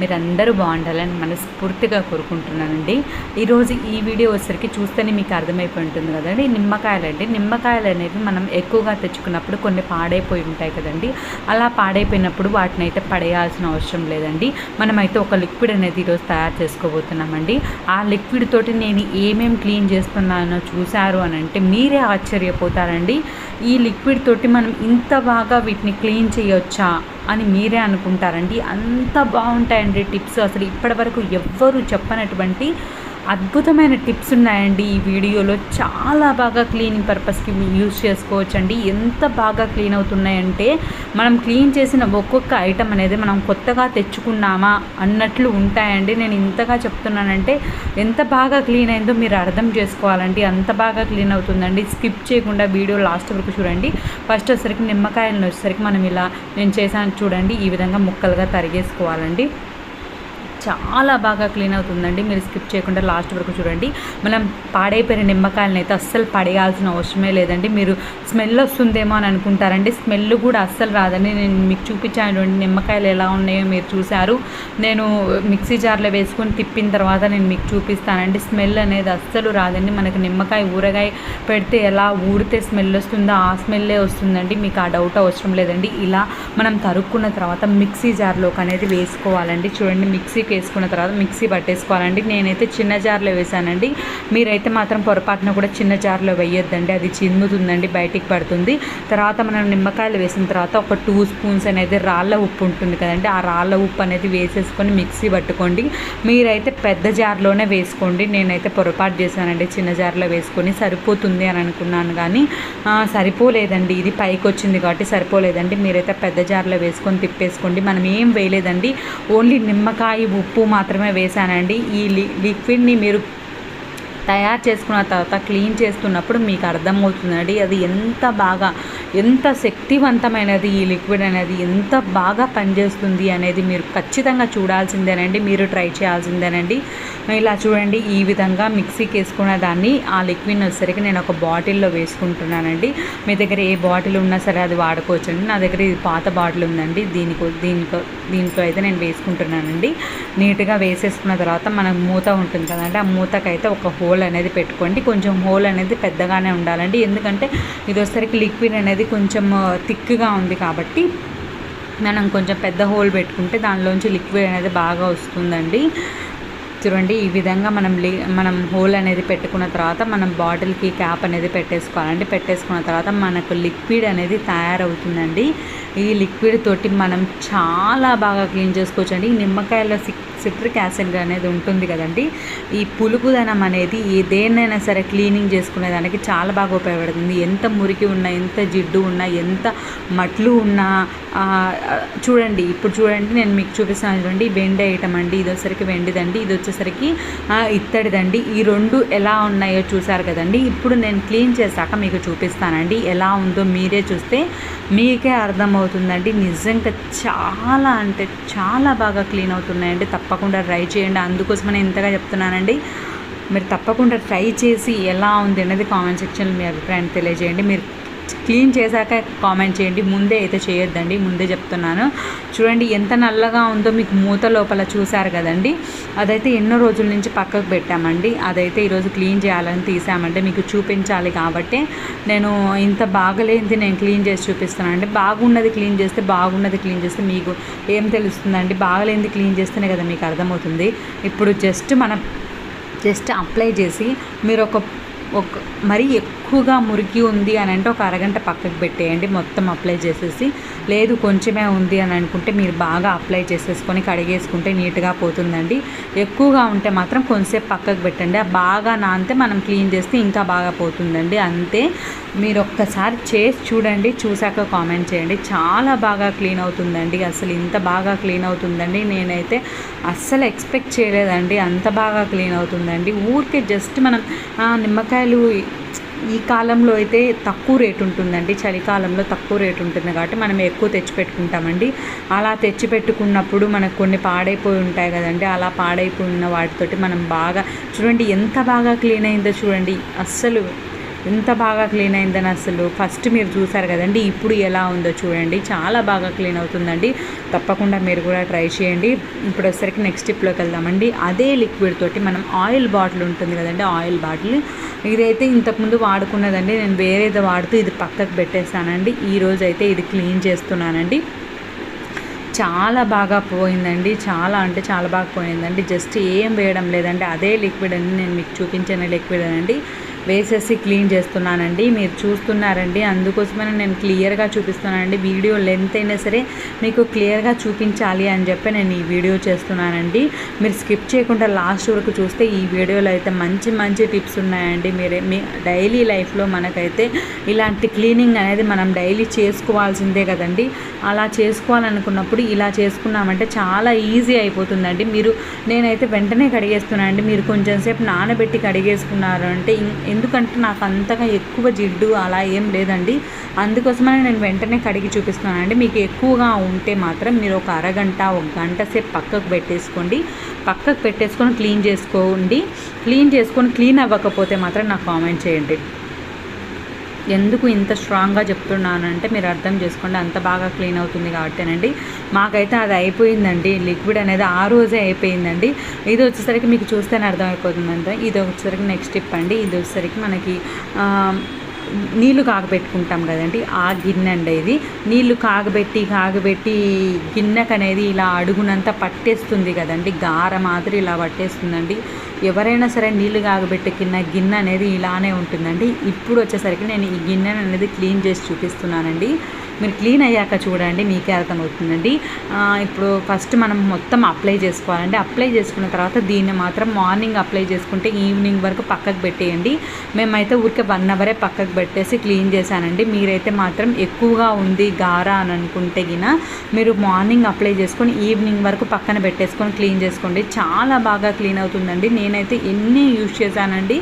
మీరందరూ బాగుండాలని మనస్ఫూర్తిగా కోరుకుంటున్నానండి. ఈరోజు ఈ వీడియో వచ్చరికి చూస్తేనే మీకు అర్థమైపోయి ఉంటుంది కదండి. నిమ్మకాయలు అండి నిమ్మకాయలు అనేవి మనం ఎక్కువగా తెచ్చుకున్నప్పుడు కొన్ని పాడైపోయి ఉంటాయి కదండి. అలా పాడైపోయినప్పుడు వాటిని అయితే పడేయాల్సిన అవసరం లేదండి. మనమైతే ఒక లిక్విడ్ అనేది ఈరోజు తయారు చేసుకోబోతున్నామండి. ఆ లిక్విడ్ తోటి నేను ఏమేం క్లీన్ చేస్తున్నానో చూశారు అని అంటే మీరే ఆశ్చర్యపోతారండి. ఈ లిక్విడ్ తోటి మనం ఇంత బాగా వీటిని క్లీన్ చేయొచ్చా? అని మీరే అనుకుంటారండి. అంత బాగుంటాయండి టిప్స్. అసలు ఇప్పటివరకు ఎవ్వరూ చెప్పనటువంటి అద్భుతమైన టిప్స్ ఉన్నాయండి ఈ వీడియోలో. చాలా బాగా క్లీనింగ్ పర్పస్కి యూజ్ చేసుకోవచ్చండి. ఎంత బాగా క్లీన్ అవుతున్నాయంటే మనం క్లీన్ చేసిన ఒక్కొక్క ఐటమ్ అనేది మనం కొత్తగా తెచ్చుకున్నామా అన్నట్లు ఉంటాయండి. నేను ఇంతగా చెప్తున్నానంటే ఎంత బాగా క్లీన్ అయిందో మీరు అర్థం చేసుకోవాలండి. అంత బాగా క్లీన్ అవుతుందండి. స్కిప్ చేయకుండా వీడియో లాస్ట్ వరకు చూడండి. ఫస్ట్ వచ్చేసరికి నిమ్మకాయలను వచ్చేసరికి మనం ఇలా నేను చేశాను చూడండి. ఈ విధంగా ముక్కలుగా తరిగేసుకోవాలండి. చాలా బాగా క్లీన్ అవుతుందండి. మీరు స్కిప్ చేయకుండా లాస్ట్ వరకు చూడండి. మనం పాడైపోయిన నిమ్మకాయలను అయితే అస్సలు పడేయాల్సిన అవసరమే లేదండి. మీరు స్మెల్ వస్తుందేమో అని అనుకుంటారండి. స్మెల్ కూడా అస్సలు రాదండి. నేను మీకు చూపించాను నిమ్మకాయలు ఎలా ఉన్నాయో మీరు చూశారు. నేను మిక్సీ జార్లో వేసుకొని తిప్పిన తర్వాత నేను మీకు చూపిస్తానండి. స్మెల్ అనేది అస్సలు రాదండి. మనకు నిమ్మకాయ ఊరగాయ పెడితే ఎలా ఊడితే స్మెల్ వస్తుందో ఆ స్మెల్లే వస్తుందండి. మీకు ఆ డౌట్ అవసరం లేదండి. ఇలా మనం తరుక్కున్న తర్వాత మిక్సీ జార్లోకి అనేది వేసుకోవాలండి. చూడండి మిక్సీకి వేసుకున్న తర్వాత మిక్సీ పట్టేసుకోవాలండి. నేనైతే చిన్న జార్లో వేసానండి మీరైతే మాత్రం పొరపాటున కూడా చిన్న జార్లో వేయొద్దండి. అది చిమ్ముతుందండి బయటికి పడుతుంది. తర్వాత మనం నిమ్మకాయలు వేసిన తర్వాత ఒక టూ స్పూన్స్ అనేది రాళ్ళ ఉప్పు ఉంటుంది కదండి. ఆ రాళ్ళ ఉప్పు అనేది వేసేసుకొని మిక్సీ పట్టుకోండి. మీరైతే పెద్ద జార్లోనే వేసుకోండి. నేనైతే పొరపాటు చేశానండి చిన్న జార్లో వేసుకొని. సరిపోతుంది అని అనుకున్నాను కానీ సరిపోలేదండి. ఇది పైకి వచ్చింది కాబట్టి సరిపోలేదండి. మీరైతే పెద్ద జార్లో వేసుకొని తిప్పేసుకోండి. మనం ఏం వేయలేదండి. ఓన్లీ నిమ్మకాయ ఉప్పు మాత్రమే వేసానండి ఈ లి లిక్విడ్ని మీరు తయారు చేసుకున్న తర్వాత క్లీన్ చేస్తున్నప్పుడు మీకు అర్థమవుతుందండి అది ఎంత బాగా ఎంత శక్తివంతమైనది ఈ లిక్విడ్ అనేది ఎంత బాగా పనిచేస్తుంది అనేది మీరు ఖచ్చితంగా చూడాల్సిందేనండి మీరు ట్రై చేయాల్సిందేనండి. ఇలా చూడండి ఈ విధంగా మిక్సీకి వేసుకున్న దాన్ని ఆ లిక్విడ్ వచ్చేసరికి నేను ఒక బాటిల్లో వేసుకుంటున్నానండి. మీ దగ్గర ఏ బాటిల్ ఉన్నా సరే అది వాడుకోవచ్చండి. నా దగ్గర ఇది పాత బాటిల్ ఉందండి దీనికి దీనికో దీంట్లో అయితే నేను వేసుకుంటున్నానండి. నీట్గా వేసేసుకున్న తర్వాత మనకు మూత ఉంటుంది కదండి ఆ మూతకైతే ఒక హోల్ హోల్ అనేది పెట్టుకోండి. కొంచెం హోల్ అనేది పెద్దగానే ఉండాలండి. ఎందుకంటే ఇది వచ్చేసరికి లిక్విడ్ అనేది కొంచెం థిక్గా ఉంది కాబట్టి మనం కొంచెం పెద్ద హోల్ పెట్టుకుంటే దానిలోంచి లిక్విడ్ అనేది బాగా వస్తుందండి. చూడండి ఈ విధంగా మనం లి మనం హోల్ అనేది పెట్టుకున్న తర్వాత మనం బాటిల్కి క్యాప్ అనేది పెట్టేసుకోవాలండి. పెట్టేసుకున్న తర్వాత మనకు లిక్విడ్ అనేది తయారవుతుందండి. ఈ లిక్విడ్ తోటి మనం చాలా బాగా క్లీన్ చేసుకోవచ్చు అండి నిమ్మకాయలో సిట్రిక్ యాసిడ్ అనేది ఉంటుంది కదండి. ఈ పులుపుదనం అనేది దేన్నైనా సరే క్లీనింగ్ చేసుకునే దానికి చాలా బాగా ఉపయోగపడుతుంది. ఎంత మురికి ఉన్నా ఎంత జిడ్డు ఉన్నా ఎంత మట్లు ఉన్నా చూడండి. ఇప్పుడు చూడండి నేను మీకు చూపిస్తాను చూడండి. వెండి ఐటమ్ అండి ఇది వచ్చేసరికి వెండిదండి. ఇది వచ్చేసి వచ్చేసరికి ఇత్తడిదండి. ఈ రెండు ఎలా ఉన్నాయో చూసారు కదండి. ఇప్పుడు నేను క్లీన్ చేశాక మీకు చూపిస్తానండి. ఎలా ఉందో మీరే చూస్తే మీకే అర్థమవుతుందండి. నిజంగా చాలా అంటే చాలా బాగా క్లీన్ అవుతున్నాయండి. తప్పకుండా ట్రై చేయండి. అందుకోసమనే ఇంతగా చెప్తున్నానండి. మీరు తప్పకుండా ట్రై చేసి ఎలా ఉంది అనేది కామెంట్ సెక్షన్లో మీ అభిప్రాయాన్ని తెలియజేయండి. మీరు క్లీన్ చేశాక కామెంట్ చేయండి. ముందే అయితే చేయొద్దండి. ముందే చెప్తున్నాను. చూడండి ఎంత నల్లగా ఉందో మీకు మూత లోపల చూశారు కదండి. అదైతే ఎన్నో రోజుల నుంచి పక్కకు పెట్టామండి. అదైతే ఈరోజు క్లీన్ చేయాలని తీసామంటే మీకు చూపించాలి కాబట్టి నేను ఇంత బాగలేనిది నేను క్లీన్ చేసి చూపిస్తున్నాను అంటే బాగున్నది క్లీన్ చేస్తే బాగున్నది క్లీన్ చేస్తే మీకు ఏం తెలుస్తుందండి? బాగలేనిది క్లీన్ చేస్తేనే కదా మీకు అర్థమవుతుంది. ఇప్పుడు జస్ట్ మనం జస్ట్ అప్లై చేసి మీరు ఒక ఒక మరీ ఎక్కువగా మురికి ఉంది అని అంటే ఒక అరగంట పక్కకు పెట్టేయండి. మొత్తం అప్లై చేసేసి లేదు కొంచెమే ఉంది అని అనుకుంటే మీరు బాగా అప్లై చేసేసుకొని కడిగేసుకుంటే నీట్గా పోతుందండి. ఎక్కువగా ఉంటే మాత్రం కొంచెంసేపు పక్కకు పెట్టండి. బాగా నానితే మనం క్లీన్ చేస్తే ఇంకా బాగా పోతుందండి. అంతే. మీరు ఒక్కసారి చేసి చూడండి. చూశాక కామెంట్ చేయండి. చాలా బాగా క్లీన్ అవుతుందండి. అసలు ఇంత బాగా క్లీన్ అవుతుందండి. నేనైతే అస్సలు ఎక్స్పెక్ట్ చేయలేదండి. అంత బాగా క్లీన్ అవుతుందండి. ఊరికే జస్ట్ మనం నిమ్మకాయలు ఈ కాలంలో అయితే తక్కువ రేటు ఉంటుందండి. చలికాలంలో తక్కువ రేటు ఉంటుంది కాబట్టి మనం ఎక్కువ తెచ్చిపెట్టుకుంటామండి. అలా తెచ్చిపెట్టుకున్నప్పుడు మనకు కొన్ని పాడైపోయి ఉంటాయి కదండి. అలా పాడైపోయి ఉన్న వాటితోటి మనం బాగా చూడండి ఎంత బాగా క్లీన్ అయిందో చూడండి. అస్సలు ఎంత బాగా క్లీన్ అయిందని అసలు ఫస్ట్ మీరు చూసారు కదండి ఇప్పుడు ఎలా ఉందో చూడండి. చాలా బాగా క్లీన్ అవుతుందండి. తప్పకుండా మీరు కూడా ట్రై చేయండి. ఇప్పుడు వచ్చేసరికి నెక్స్ట్ స్టెప్లోకి వెళ్దామండి. అదే లిక్విడ్ తోటి మనం ఆయిల్ బాటిల్ ఉంటుంది కదండి ఆయిల్ బాటిల్ ఇదైతే ఇంతకుముందు వాడుకున్నదండి. నేను వేరేది వాడుతూ ఇది పక్కకు పెట్టేస్తానండి ఈరోజు అయితే ఇది క్లీన్ చేస్తున్నానండి. చాలా బాగా పోయిందండి. చాలా అంటే చాలా బాగా పోయిందండి. జస్ట్ ఏం వేయడం లేదండి. అదే లిక్విడ్ అని నేను మీకు చూపించిన లిక్విడ్ అనండి. వేసేసి క్లీన్ చేస్తున్నానండి. మీరు చూస్తున్నారండి. అందుకోసమే నేను క్లియర్గా చూపిస్తున్నానండి. వీడియో లెంత్ అయినా సరే మీకు క్లియర్గా చూపించాలి అని చెప్పి నేను ఈ వీడియో చేస్తున్నానండి. మీరు స్కిప్ చేయకుండా లాస్ట్ వరకు చూస్తే ఈ వీడియోలో అయితే మంచి మంచి టిప్స్ ఉన్నాయండి. మీరు మీ డైలీ లైఫ్లో మనకైతే ఇలాంటి క్లీనింగ్ అనేది మనం డైలీ చేసుకోవాల్సిందే కదండి. అలా చేసుకోవాలనుకున్నప్పుడు ఇలా చేసుకున్నామంటే చాలా ఈజీ అయిపోతుందండి. మీరు నేనైతే వెంటనే కడిగేస్తున్నానండి. మీరు కొంచెం సేపు నానబెట్టి కడిగేసుకున్నారు అంటే ఎందుకంటే నాకు అంతగా ఎక్కువ జిడ్డు అలా ఏం లేదండి. అందుకోసమని నేను వెంటనే కడిగి చూపిస్తున్నానండి. మీకు ఎక్కువగా ఉంటే మాత్రం మీరు ఒక అరగంట ఒక గంట సేపు పక్కకు పెట్టేసుకోండి. పక్కకు పెట్టేసుకొని క్లీన్ చేసుకోండి. క్లీన్ చేసుకొని క్లీన్ అవ్వకపోతే మాత్రం నాకు కామెంట్ చేయండి. ఎందుకు ఇంత స్ట్రాంగ్గా చెప్తున్నానంటే మీరు అర్థం చేసుకోండి. అంత బాగా క్లీన్ అవుతుంది కాబట్టేనండి మాకైతే అది అయిపోయిందండి. లిక్విడ్ అనేది ఆ రోజే అయిపోయిందండి. ఇది వచ్చేసరికి మీకు చూస్తేనే అర్థమైపోతుందంటే. ఇది వచ్చేసరికి నెక్స్ట్ స్టెప్ అండి. ఇది వచ్చేసరికి మనకి నీళ్ళు కాగబెట్టుకుంటాం కదండి. ఆ గిన్నె అండి ఇది. నీళ్ళు కాగబెట్టి కాగబెట్టి గిన్నెకు అనేది ఇలా అడుగునంత పట్టేస్తుంది కదండి. గార మాదిరి ఇలా పట్టేస్తుందండి. ఎవరైనా సరే నీళ్ళు కాగబెట్టుకున్న కింద గిన్నె అనేది ఇలానే ఉంటుందండి. ఇప్పుడు వచ్చేసరికి నేను ఈ గిన్నెను అనేది క్లీన్ చేసి చూపిస్తున్నానండి. మీరు క్లీన్ అయ్యాక చూడండి మీకే అర్థమవుతుందండి. ఇప్పుడు ఫస్ట్ మనం మొత్తం అప్లై చేసుకోవాలండి. అప్లై చేసుకున్న తర్వాత దీన్ని మాత్రం మార్నింగ్ అప్లై చేసుకుంటే ఈవినింగ్ వరకు పక్కకు పెట్టేయండి. మేమైతే ఊరికే వన్ అవరే పక్కకు పెట్టేసి క్లీన్ చేశానండి. మీరైతే మాత్రం ఎక్కువగా ఉంది గారా అని అనుకుంటే గిన మీరు మార్నింగ్ అప్లై చేసుకొని ఈవినింగ్ వరకు పక్కన పెట్టేసుకొని క్లీన్ చేసుకోండి. చాలా బాగా క్లీన్ అవుతుందండి. నేనైతే ఎన్ని యూజ్ చేశానండి?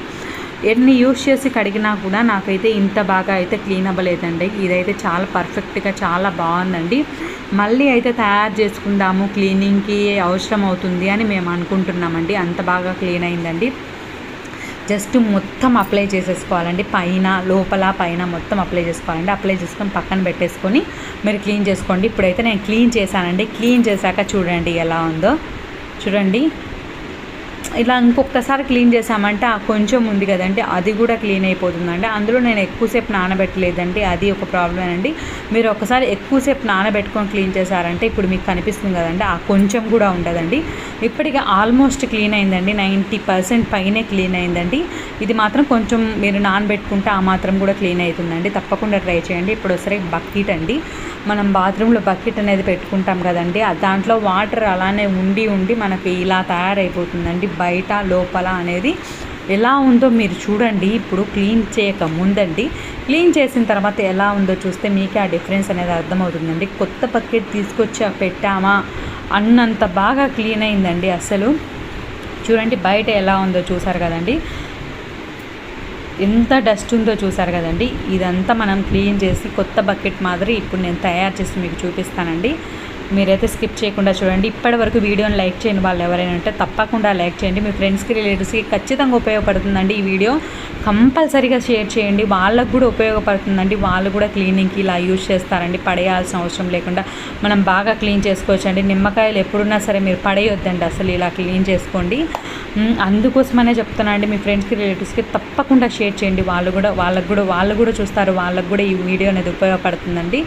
ఎన్ని యూస్ చేసి కడిగినా కూడా నాకైతే ఇంత బాగా అయితే క్లీన్ అవ్వలేదండి. ఇదైతే చాలా పర్ఫెక్ట్గా చాలా బాగుందండి. మళ్ళీ అయితే తయారు చేసుకుందాము క్లీనింగ్కి అవసరం అవుతుంది అని మేము అనుకుంటున్నామండి. అంత బాగా క్లీన్ అయిందండి. జస్ట్ మొత్తం అప్లై చేసేసుకోవాలండి. పైన లోపల పైన మొత్తం అప్లై చేసుకోవాలండి. అప్లై చేసుకొని పక్కన పెట్టేసుకొని మీరు క్లీన్ చేసుకోండి. ఇప్పుడైతే నేను క్లీన్ చేశానండి. క్లీన్ చేశాక చూడండి ఎలా ఉందో. చూడండి. ఇలా ఇంకొకసారి క్లీన్ చేసామంటే ఆ కొంచెం ఉంది కదండి అది కూడా క్లీన్ అయిపోతుందండి. అందులో నేను ఎక్కువసేపు నానబెట్టలేదండి. అది ఒక ప్రాబ్లం అండి. మీరు ఒకసారి ఎక్కువసేపు నానబెట్టుకొని క్లీన్ చేశారంటే ఇప్పుడు మీకు కనిపిస్తుంది కదండి. ఆ కొంచెం కూడా ఉండదండి. ఇప్పటికి ఆల్మోస్ట్ క్లీన్ అయిందండి. నైంటీ పర్సెంట్ పైనే క్లీన్ అయిందండి. ఇది మాత్రం కొంచెం మీరు నానబెట్టుకుంటే ఆ మాత్రం కూడా క్లీన్ అవుతుందండి. తప్పకుండా ట్రై చేయండి. ఇప్పుడు ఒకసారి బకెట్ అండి. మనం బాత్రూంలో బకెట్ అనేది పెట్టుకుంటాం కదండి. దాంట్లో వాటర్ అలానే ఉండి ఉండి మనకి ఇలా తయారైపోతుందండి. బయట లోపల అనేది ఎలా ఉందో మీరు చూడండి. ఇప్పుడు క్లీన్ చేయక ముందండి. క్లీన్ చేసిన తర్వాత ఎలా ఉందో చూస్తే మీకే ఆ డిఫరెన్స్ అనేది అర్థమవుతుందండి. కొత్త బకెట్ తీసుకొచ్చి పెట్టామా అన్నంత బాగా క్లీన్ అయిందండి అసలు. చూడండి బయట ఎలా ఉందో చూసారు కదండి. ఎంత డస్ట్ ఉందో చూసారు కదండి. ఇదంతా మనం క్లీన్ చేసి కొత్త బకెట్ మాదిరి ఇప్పుడు నేను తయారు చేసి మీకు చూపిస్తానండి. మీరైతే స్కిప్ చేయకుండా చూడండి. ఇప్పటి వరకు వీడియోని లైక్ చేయని వాళ్ళు ఎవరైనా ఉంటే తప్పకుండా లైక్ చేయండి. మీ ఫ్రెండ్స్కి రిలేటివ్స్కి ఖచ్చితంగా ఉపయోగపడుతుందండి ఈ వీడియో. కంపల్సరీగా షేర్ చేయండి. వాళ్ళకు కూడా ఉపయోగపడుతుందండి. వాళ్ళు కూడా క్లీనింగ్కి ఇలా యూజ్ చేస్తారండి. పడేయాల్సిన అవసరం లేకుండా మనం బాగా క్లీన్ చేసుకోవచ్చు అండి నిమ్మకాయలు ఎప్పుడున్నా సరే మీరు పడేయొద్దండి అసలు ఇలా క్లీన్ చేసుకోండి. అందుకోసమనే చెప్తున్నానండి మీ ఫ్రెండ్స్కి రిలేటివ్స్కి తప్పకుండా షేర్ చేయండి. వాళ్ళు కూడా వాళ్ళకు కూడా వాళ్ళు కూడా చూస్తారు. వాళ్ళకు కూడా ఈ వీడియో అనేది ఉపయోగపడుతుందండి.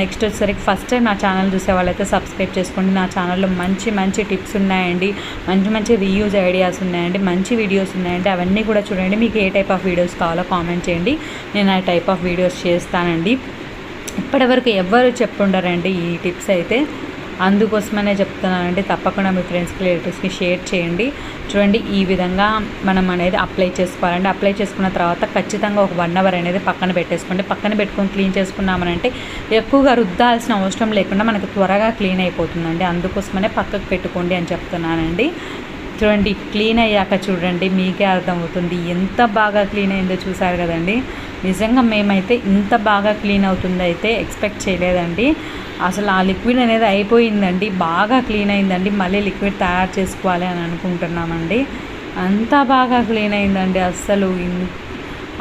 నెక్స్ట్ వచ్చేసరికి ఫస్ట్ టైం నా ఛానల్ చూసే వాళ్ళైతే సబ్స్క్రైబ్ చేసుకోండి. నా ఛానల్లో మంచి మంచి టిప్స్ ఉన్నాయండి. మంచి మంచి రీయూజ్ ఐడియాస్ ఉన్నాయండి. మంచి వీడియోస్ ఉన్నాయండి. అవన్నీ కూడా చూడండి. మీకు ఏ టైప్ ఆఫ్ వీడియోస్ కావాలో కామెంట్ చేయండి. నేను ఆ టైప్ ఆఫ్ వీడియోస్ చేస్తానండి. ఇప్పటివరకు ఎవ్వరు చెప్పుండరండి ఈ టిప్స్ అయితే? అందుకోసమనే చెప్తున్నానండి. తప్పకుండా మీ ఫ్రెండ్స్కి రిలేటివ్స్కి షేర్ చేయండి. చూడండి ఈ విధంగా మనం అనేది అప్లై చేసుకోవాలండి. అప్లై చేసుకున్న తర్వాత ఖచ్చితంగా ఒక వన్ అవర్ అనేది పక్కన పెట్టేసుకోండి. పక్కన పెట్టుకొని క్లీన్ చేసుకున్నామనంటే ఎక్కువగా రుద్దాల్సిన అవసరం లేకుండా మనకు త్వరగా క్లీన్ అయిపోతుందండి. అందుకోసమనే పక్కకు పెట్టుకోండి అని చెప్తున్నానండి. చూడండి క్లీన్ అయ్యాక చూడండి మీకే అర్థమవుతుంది. ఎంత బాగా క్లీన్ అయిందో చూసారు కదండి? నిజంగా మేమైతే ఇంత బాగా క్లీన్ అవుతుంది అయితే ఎక్స్పెక్ట్ చేయలేదండి. అసలు ఆ లిక్విడ్ అనేది అయిపోయిందండి బాగా క్లీన్ అయిందండి. మళ్ళీ లిక్విడ్ తయారు చేసుకోవాలి అని అనుకుంటున్నామండి. అంత బాగా క్లీన్ అయిందండి అస్సలు.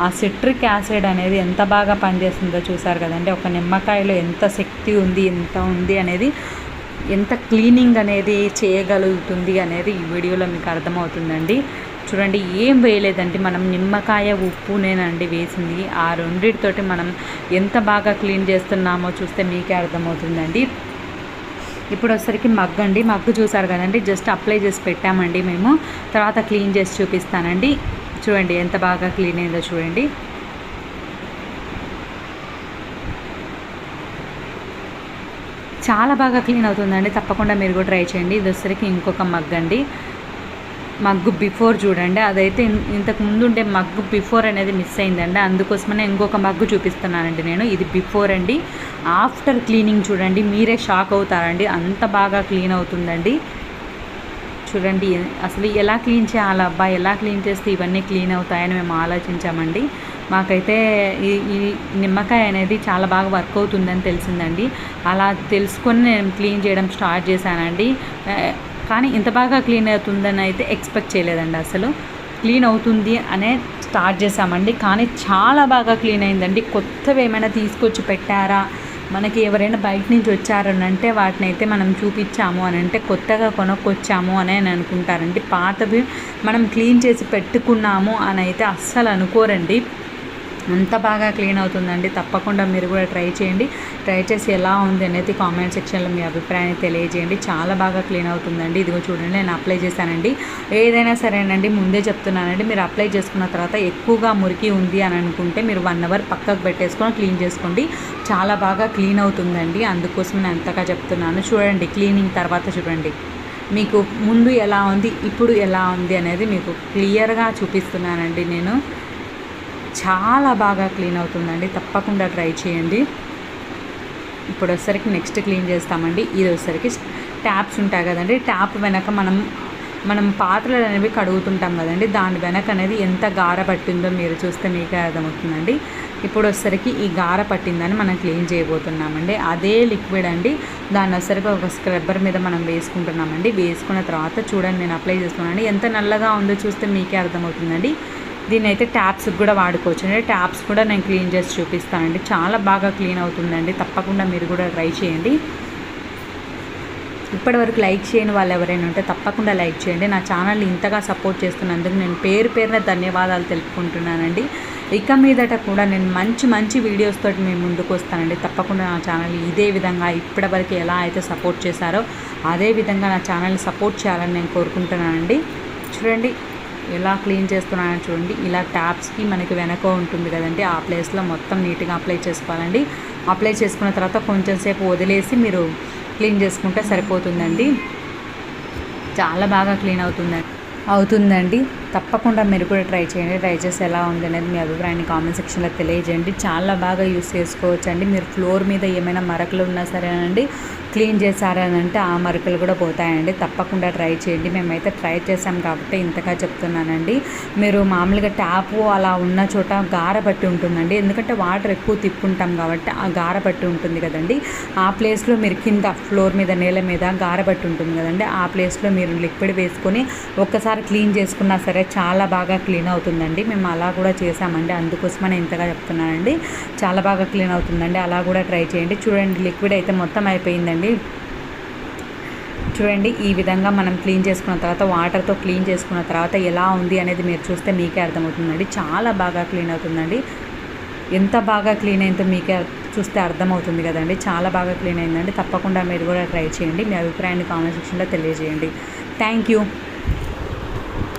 ఆ సిట్రిక్ యాసిడ్ అనేది ఎంత బాగా పనిచేస్తుందో చూసారు కదండి. ఒక నిమ్మకాయలో ఎంత శక్తి ఉంది ఎంత ఉంది అనేది ఎంత క్లీనింగ్ అనేది చేయగలుగుతుంది అనేది ఈ వీడియోలో మీకు అర్థమవుతుందండి. చూడండి ఏం వేయలేదండి. మనం నిమ్మకాయ ఉప్పునేనండి వేసింది. ఆ రెండింటితోటి మనం ఎంత బాగా క్లీన్ చేస్తున్నామో చూస్తే మీకే అర్థమవుతుందండి. ఇప్పుడు వచ్చేసరికి మగ్గు అండి. మగ్గు చూసారు కదండి. జస్ట్ అప్లై చేసి పెట్టామండి మేము. తర్వాత క్లీన్ చేసి చూపిస్తానండి. చూడండి ఎంత బాగా క్లీన్ అయిందో చూడండి. చాలా బాగా క్లీన్ అవుతుందండి. తప్పకుండా మీరు కూడా ట్రై చేయండి. ఇది వచ్చరికి ఇంకొక మగ్ అండి. మగ్గు బిఫోర్ చూడండి. అదైతే ఇంతకు ముందు ఉండే మగ్గు బిఫోర్ అనేది మిస్ అయిందండి. అందుకోసమనే ఇంకొక మగ్గు చూపిస్తున్నానండి నేను. ఇది బిఫోర్ అండి. ఆఫ్టర్ క్లీనింగ్ చూడండి. మీరే షాక్ అవుతారండి. అంత బాగా క్లీన్ అవుతుందండి. చూడండి అసలు ఎలా క్లీన్ చేయాలి అబ్బా? ఎలా క్లీన్ చేస్తే ఇవన్నీ క్లీన్ అవుతాయని మేము ఆలోచించామండి. మాకైతే ఈ ఈ నిమ్మకాయ అనేది చాలా బాగా వర్క్ అవుతుందని తెలిసిందండి. అలా తెలుసుకొని నేను క్లీన్ చేయడం స్టార్ట్ చేశానండి. కానీ ఇంత బాగా క్లీన్ అవుతుందని అయితే ఎక్స్పెక్ట్ చేయలేదండి అసలు. క్లీన్ అవుతుంది అనే స్టార్ట్ చేసామండి కానీ చాలా బాగా క్లీన్ అయిందండి. కొత్తవి ఏమైనా తీసుకొచ్చి పెట్టారా? మనకి ఎవరైనా బయట నుంచి వచ్చారని అంటే వాటిని అయితే మనం చూపించాము అని అంటే కొత్తగా కొనుక్కొచ్చాము అని అని అనుకుంటారండి. పాతవి మనం క్లీన్ చేసి పెట్టుకున్నాము అని అయితే అస్సలు అనుకోరండి. అంత బాగా క్లీన్ అవుతుందండి. తప్పకుండా మీరు కూడా ట్రై చేయండి. ట్రై చేసి ఎలా ఉంది అనేది కామెంట్ సెక్షన్లో మీ అభిప్రాయాన్ని తెలియజేయండి. చాలా బాగా క్లీన్ అవుతుందండి. ఇదిగో చూడండి నేను అప్లై చేశానండి. ఏదైనా సరేనండి ముందే చెప్తున్నానండి. మీరు అప్లై చేసుకున్న తర్వాత ఎక్కువగా మురికి ఉంది అని అనుకుంటే మీరు వన్ అవర్ పక్కకు పెట్టేసుకొని క్లీన్ చేసుకోండి. చాలా బాగా క్లీన్ అవుతుందండి. అందుకోసం నేను అంతగా చెప్తున్నాను. చూడండి క్లీనింగ్ తర్వాత చూడండి. మీకు ముందు ఎలా ఉంది ఇప్పుడు ఎలా ఉంది అనేది మీకు క్లియర్గా చూపిస్తున్నానండి నేను. చాలా బాగా క్లీన్ అవుతుందండి. తప్పకుండా ట్రై చేయండి. ఇప్పుడు వచ్చేసరికి నెక్స్ట్ క్లీన్ చేస్తామండి. ఇది వచ్చేసరికి ట్యాప్స్ ఉంటాయి కదండి. ట్యాప్ వెనక మనం మనం పాత్రలు అనేవి కడుగుతుంటాం కదండి. దాని వెనక అనేది ఎంత గార పట్టిందో మీరు చూస్తే మీకే అర్థమవుతుందండి. ఇప్పుడు వచ్చేసరికి ఈ గార పట్టిందని మనం క్లీన్ చేయబోతున్నామండి. అదే లిక్విడ్ అండి. దాన్ని వచ్చేసరికి ఒక స్క్రబ్బర్ మీద మనం వేసుకుంటున్నామండి. వేసుకున్న తర్వాత చూడండి నేను అప్లై చేస్తున్నాను ఎంత నల్లగా ఉందో చూస్తే మీకే అర్థమవుతుందండి. దీన్ని అయితే ట్యాప్స్ కూడా వాడుకోవచ్చు. అండి ట్యాప్స్ కూడా నేను క్లీన్ చేసి చూపిస్తానండి. చాలా బాగా క్లీన్ అవుతుందండి. తప్పకుండా మీరు కూడా ట్రై చేయండి. ఇప్పటివరకు లైక్ చేయని వాళ్ళు ఎవరైనా ఉంటే తప్పకుండా లైక్ చేయండి. నా ఛానల్ని ఇంతగా సపోర్ట్ చేస్తున్నందుకు నేను పేరు పేరున ధన్యవాదాలు తెలుపుకుంటున్నానండి. ఇక మీదట కూడా నేను మంచి మంచి వీడియోస్ తోటి మేము ముందుకు వస్తానండి. తప్పకుండా నా ఛానల్ ఇదే విధంగా ఇప్పటివరకు ఎలా అయితే సపోర్ట్ చేశారో అదే విధంగా నా ఛానల్ని సపోర్ట్ చేయాలని నేను కోరుకుంటున్నానండి. చూడండి. ఎలా క్లీన్ చేస్తున్నానో చూడండి. ఇలా ట్యాప్స్కి మనకి వెనక ఉంటుంది కదండి. ఆ ప్లేస్లో మొత్తం నీట్గా అప్లై చేసుకోవాలండి. అప్లై చేసుకున్న తర్వాత కొంచెం సేపు వదిలేసి మీరు క్లీన్ చేసుకుంటే సరిపోతుందండి. చాలా బాగా క్లీన్ అవుతుందండి. అవుతుందండి. తప్పకుండా మీరు కూడా ట్రై చేయండి. ట్రై చేసి ఎలా ఉంది అనేది మీ అభిప్రాయాన్ని కామెంట్ సెక్షన్లో తెలియజేయండి. చాలా బాగా యూస్ చేసుకోవచ్చు అండి మీరు ఫ్లోర్ మీద ఏమైనా మరకలు ఉన్నా సరేనండి క్లీన్ చేశారనంటే ఆ మరకలు కూడా పోతాయండి. తప్పకుండా ట్రై చేయండి. మేమైతే ట్రై చేసాం కాబట్టి ఇంతగా చెప్తున్నానండి. మీరు మామూలుగా ట్యాప్ అలా ఉన్న చోట గార పట్టి ఉంటుందండి. ఎందుకంటే వాటర్ ఎక్కువ తిప్పుకుంటాం కాబట్టి ఆ గార పట్టి ఉంటుంది కదండి. ఆ ప్లేస్లో మీరు కింద ఫ్లోర్ మీద నేల మీద గార పట్టి ఉంటుంది కదండి. ఆ ప్లేస్లో మీరు లిక్విడ్ వేసుకొని ఒక్కసారి క్లీన్ చేసుకున్నా సరే చాలా బాగా క్లీన్ అవుతుందండి. మేము అలా కూడా చేసామండి అందుకోసమని ఇంతగా చెప్తున్నానండి. చాలా బాగా క్లీన్ అవుతుందండి. అలా కూడా ట్రై చేయండి. చూడండి లిక్విడ్ అయితే మొత్తం అయిపోయిందండి. చూడండి ఈ విధంగా మనం క్లీన్ చేసుకున్న తర్వాత వాటర్తో క్లీన్ చేసుకున్న తర్వాత ఎలా ఉంది అనేది మీరు చూస్తే మీకే అర్థమవుతుందండి. చాలా బాగా క్లీన్ అవుతుందండి. ఎంత బాగా క్లీన్ అయిందో మీకే చూస్తే అర్థమవుతుంది కదండి. చాలా బాగా క్లీన్ అయిందండి. తప్పకుండా మీరు కూడా ట్రై చేయండి. మీ అభిప్రాయాన్ని కామెంట్ సెక్షన్లో తెలియజేయండి. Thank you.